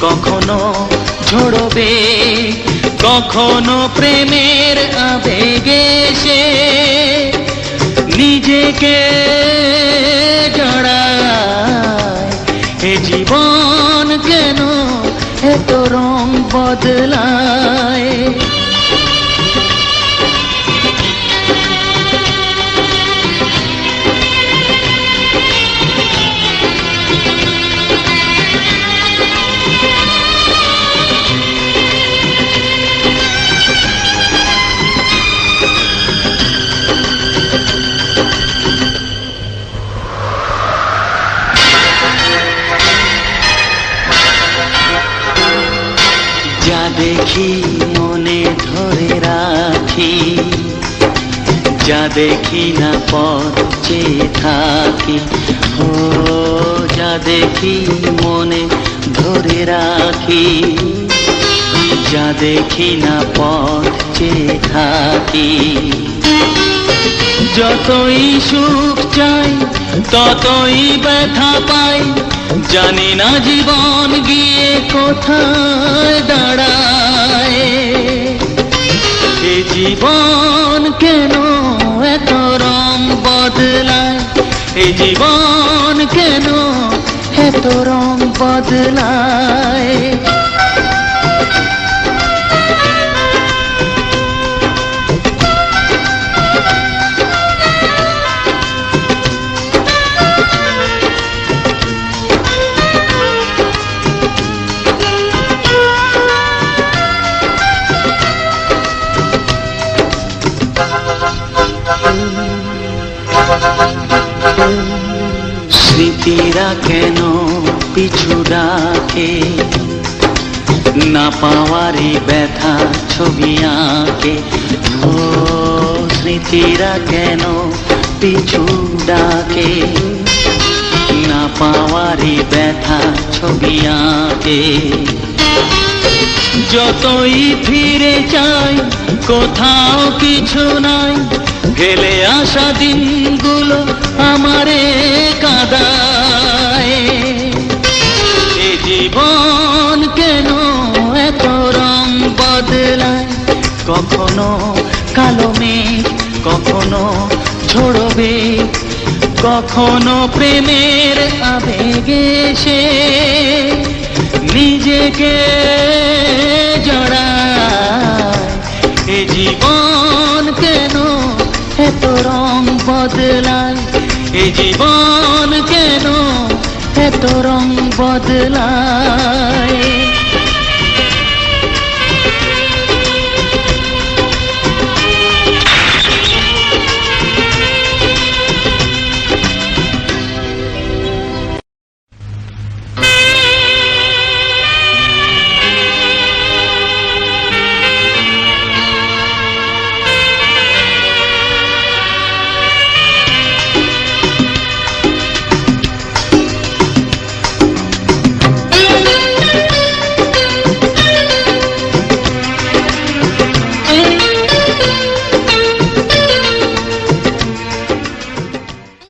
কখনো ঝরবে কখনো প্রেমের আবেগে সে নিজেকে জড়ায়। এ জীবন কেন এত রং বদলায় দেখি মনে ধরে রাখি। যা দেখি না পথ থাকি। ও, যা দেখি মনে ধরে রাখি। যা দেখি না পথ চেয়ে থাকি। যতই সুখ চাই ততই ব্যথা পাই। জানি না জীবন গিয়ে কোথায় দাঁড়ায়। এ জীবন কেন এত রং বদলায়? এ জীবন কেন এত রং বদলায়? স্মৃতিরা কেন পিছু ডাকে। না পাওয়ারই ব্যথা ছবি আঁকে। ও স্মৃতিরা কেন পিছু ডাকে। না পাওয়ারই ব্যথা ছবি আঁকে। যতই ফিরে চাই কোথাও কিছু নাই। ফেলে আসা দিনগুলো আমারে কাদায়। এ জীবন কেন এত রং বদলায়? কখনো কালো কখনো ঝরবে কখনো প্রেমের আবেগে সে নিজেকে জড়ায়। এ জীবন রং বদলায়। এ জীবন কেন এত রং বদলায়?